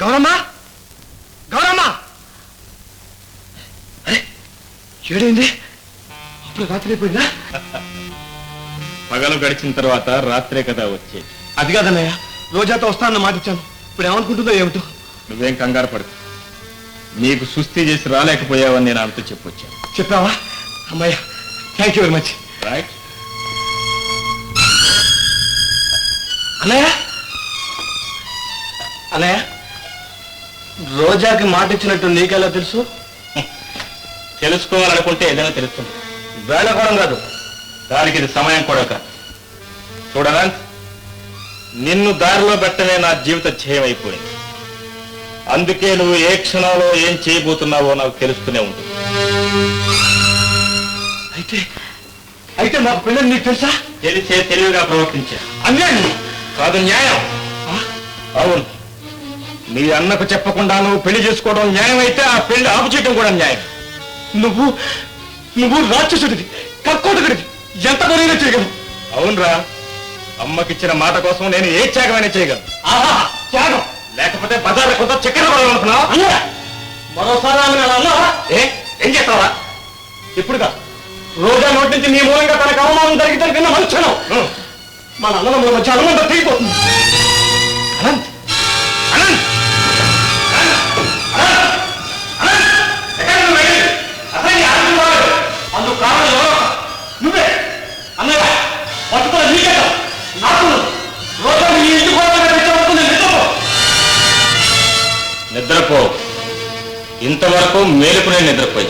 గౌరమ్మ! గౌరమ్మ! అరే, ఏడైంది? అప్పుడు రాత్రి అయిపోయిందా? పగలు గడిచిన తర్వాత రాత్రే కదా వచ్చేది. అది కాదన్నయ్య రోజాతో వస్తానన్న మాట ఇచ్చాను. ఇప్పుడు ఏమనుకుంటుందో ఏమిటో? నువ్వేం కంగారు పడకు. నీకు సుస్థి చేసి రాలేకపోయావని నేను ఆమెతో చెప్పొచ్చాను. చెప్పావా? అమ్మయ్య thank you very much right అన్నయ్య? అన్నయ్య? రోజాకి మాట ఇచ్చినట్టు నీకెలా తెలుసు? తెలుసుకోవాలనుకుంటే ఏదైనా తెలుస్తుంది. వేళకోవడం కాదు. దానికి ఇది సమయం కూడా కాదు. చూడరా నిన్ను దారిలో పెట్టనే నా జీవిత ధ్యేయం అయిపోయింది. అందుకే నువ్వు ఏ క్షణంలో ఏం చేయబోతున్నావో నాకు తెలుస్తూనే ఉంటుంది. అయితే అయితే మాకు పిల్లలు నీకు తెలుసా? తెలిసే తెలివిగా ప్రవర్తించా. అన్యాయం. కాదు న్యాయం. అవును. నీ అన్నకు చెప్పకుండా నువ్వు పెళ్ళి చేసుకోవడం న్యాయం అయితే ఆ పెళ్ళి ఆపు చేయడం కూడా న్యాయం. నువ్వు నువ్వు రాక్షసుడివి కక్కోటకుడివి ఎంత బరువుగా చేయగలవు. అవునరా. అమ్మకిచ్చిన మాట కోసం నేను ఏ త్యాగమైనా చేయగలను. ఆహా త్యాగం. లేకపోతే బజార్ కొంత చక్కెర పడాలనుకున్నావా మరోసారి ఆమె అలా అన్నావా? ఏ ఏం చేస్తావా? ఇప్పుడుగా రోజా నోటి నుంచి నీ మూలంగా తనకు అవమానం జరిగి విన్న మనుక్షణం మన అన్నదమ్ముల మధ్య అనుబంధం తెగిపోతుంది. నాకు కారణం నువ్వే. అన్నయ్య పట్టుకున్న నీకే కాదు, నాకు రోజు నీ ఇంటి కూడా తెచ్చవస్తుంది నిద్రపో. ఇంతవరకు మేలుకునే నిద్రపోయి.